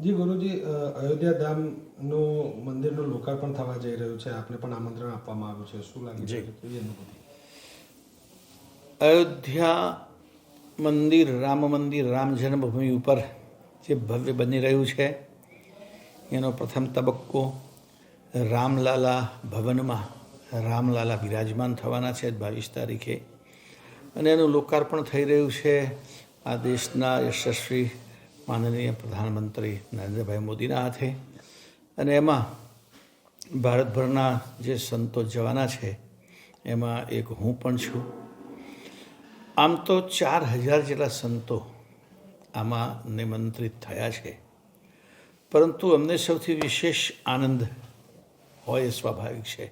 જી ગુરુજી અયોધ્યા ધામનું મંદિરનું લોકાર્પણ થવા જઈ રહ્યું છે. આપને પણ આમંત્રણ આપવામાં આવ્યું છે. શું લાગે છે? કેવી અનુભૂતિ. અયોધ્યા મંદિર રામ મંદિર રામ જન્મભૂમિ ઉપર જે ભવ્ય બની રહ્યું છે એનો પ્રથમ તબક્કો રામલાલા ભવનમાં રામલાલા બિરાજમાન થવાના છે બાવીસ તારીખે. અને એનું લોકાર્પણ થઈ રહ્યું છે આ દેશના યશસ્વી માનનીય પ્રધાનમંત્રી નરેન્દ્રભાઈ મોદીના હાથે. અને એમાં ભારતભરના જે સંતો જવાના છે, એમાં એક હું પણ છું. આમ તો ચાર હજાર જેટલા સંતો આમાં નિમંત્રિત થયા છે. પરંતુ અમને સૌથી વિશેષ આનંદ હોય એ સ્વાભાવિક છે.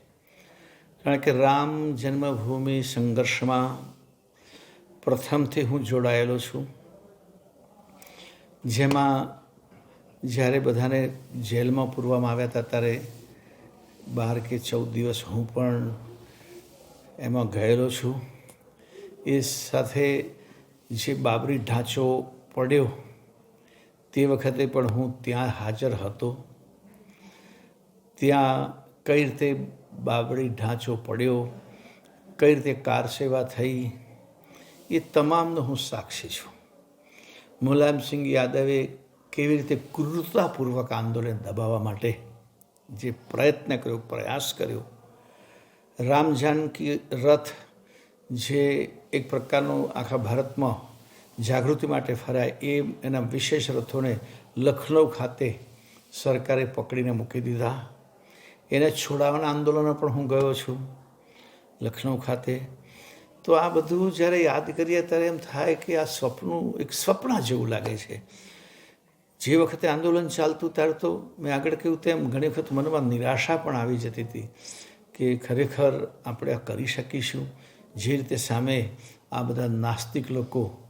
કારણ કે રામ જન્મભૂમિ સંઘર્ષમાં પ્રથમથી હું જોડાયેલો છું. જેમાં જ્યારે બધાને જેલમાં પૂરવામાં આવ્યા હતા, ત્યારે બાર કે ચૌદ દિવસ હું પણ એમાં ગયેલો છું. એ સાથે જે બાબરી ઢાંચો પડ્યો, તે વખતે પણ હું ત્યાં હાજર હતો. ત્યાં કઈ રીતે બાબરી ઢાંચો પડ્યો, કઈ રીતે કાર સેવા થઈ, એ તમામનો હું સાક્ષી છું. મુલાયમસિંહ યાદવે કેવી રીતે ક્રૂરતાપૂર્વક આંદોલન દબાવવા માટે જે પ્રયત્ન કર્યો, પ્રયાસ કર્યો. રામ જાનકી રથ જે એક પ્રકારનું આખા ભારતમાં જાગૃતિ માટે ફરાય એ એના વિશેષ રથોને લખનૌ ખાતે સરકારે પકડીને મૂકી દીધા. એને છોડાવવાના આંદોલનો પણ હું ગયો છું. લખનૌ ખાતે તો આ બધું જ્યારે યાદ કરીએ ત્યારે એમ થાય કે આ સ્વપ્નું એક સ્વપ્ન જેવું લાગે છે. જે વખતે આંદોલન ચાલતું ત્યારે તો મેં આગળ કહ્યું તેમ ઘણી વખત મનમાં નિરાશા પણ આવી જતી હતી કે ખરેખર આપણે આ કરી શકીશું. જે રીતે સામે આ બધા નાસ્તિક લોકો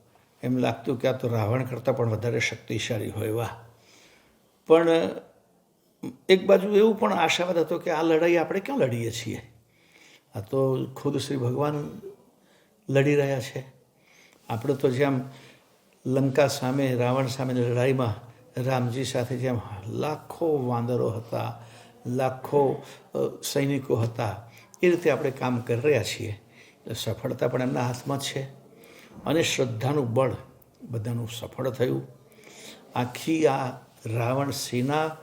એમ લાગતું કે આ તો રાવણ કરતાં પણ વધારે શક્તિશાળી હોય એવા પણ એક બાજુ એવું પણ આશાવાદ હતો કે આ લડાઈ આપણે ક્યાં લડીએ છીએ? આ તો ખુદ શ્રી ભગવાન લડી રહ્યા છે. આપણે તો જેમ લંકા સામે, રાવણ સામેની લડાઈમાં રામજી સાથે જેમ લાખો વાંદરો હતા, લાખો સૈનિકો હતા, એ રીતે આપણે કામ કરી રહ્યા છીએ. એટલે સફળતા પણ એમના હાથમાં છે અને શ્રદ્ધાનું બળ બધાનું સફળ થયું. આખી આ રાવણ સેના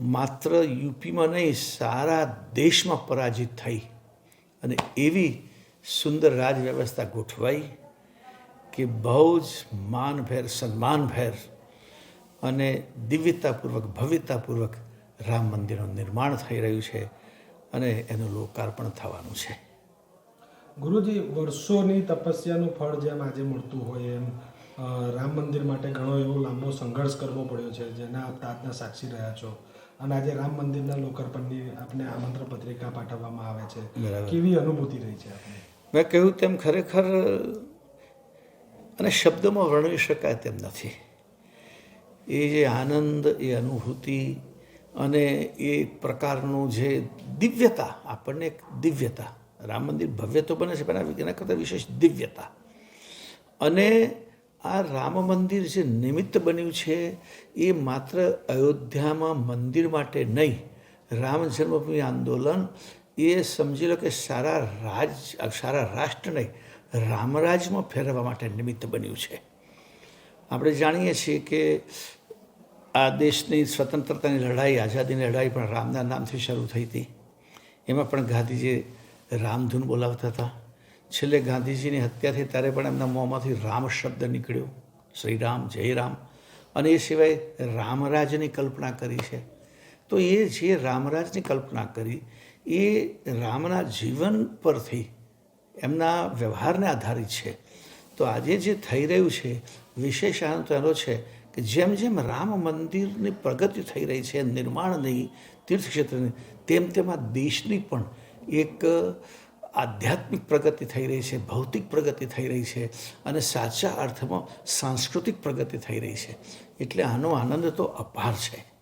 માત્ર યુપીમાં નહીં, સારા દેશમાં પરાજિત થઈ. અને એવી સુંદર રાજ વ્યવસ્થા ગોઠવાઈ કે બહુ જ માનભેર સન્માનભેર અને દિવ્યતાપૂર્વક ભવ્યતાપૂર્વક રામ મંદિરનું નિર્માણ થઈ રહ્યું છે અને એનું લોકાર્પણ થવાનું છે. ગુરુજી વર્ષોની તપસ્યાનું ફળ જેમ આજે મળતું હોય એમ રામ મંદિર માટે ઘણો એવો લાંબો સંઘર્ષ કરવો પડ્યો છે જેના આપ તાજના સાક્ષી રહ્યા છો. અને આજે રામ મંદિરના લોકાર્પણની આપને આમંત્રણ પત્રિકા પાઠવવામાં આવે છે. કેવી અનુભૂતિ રહી છે આપને? મેં કહ્યું, તેમ ખરેખર, અને શબ્દમાં વર્ણવી શકાય તેમ નથી. એ જે આનંદ, એ અનુભૂતિ અને એ પ્રકારનું જે દિવ્યતા, આપણને એક દિવ્યતા, રામ મંદિર ભવ્ય તો બને છે, પણ એના કરતાં વિશેષ દિવ્યતા. અને આ રામ મંદિર જે નિમિત્ત બન્યું છે, એ માત્ર અયોધ્યામાં મંદિર માટે નહીં, રામ જન્મભૂમિ આંદોલન એ સમજી લો કે સારા રાજ, સારા રાષ્ટ્રને રામરાજમાં ફેરવવા માટે નિમિત્ત બન્યું છે. આપણે જાણીએ છીએ કે આ દેશની સ્વતંત્રતાની લડાઈ, આઝાદીની લડાઈ પણ રામના નામથી શરૂ થઈ હતી. એમાં પણ ગાંધીજી રામધૂન બોલાવતા હતા. છેલ્લે ગાંધીજીની હત્યા થઈ ત્યારે પણ એમના મોંમાંથી રામ શબ્દ નીકળ્યો. શ્રી રામ જય રામ. અને એ સિવાય રામરાજની કલ્પના કરી છે. તો એ જે રામરાજની કલ્પના કરી એ રામના જીવન પરથી એમના વ્યવહારને આધારિત છે. તો આજે જે થઈ રહ્યું છે, વિશેષ આનંદ એનો છે કે જેમ જેમ રામ મંદિરની પ્રગતિ થઈ રહી છે, નિર્માણની, તીર્થક્ષેત્રની, તેમ તેમ દેશની પણ એક આધ્યાત્મિક પ્રગતિ થઈ રહી છે, ભૌતિક પ્રગતિ થઈ રહી છે અને સાચા અર્થમાં સાંસ્કૃતિક પ્રગતિ થઈ રહી છે. એટલે આનો આનંદ તો અપાર છે.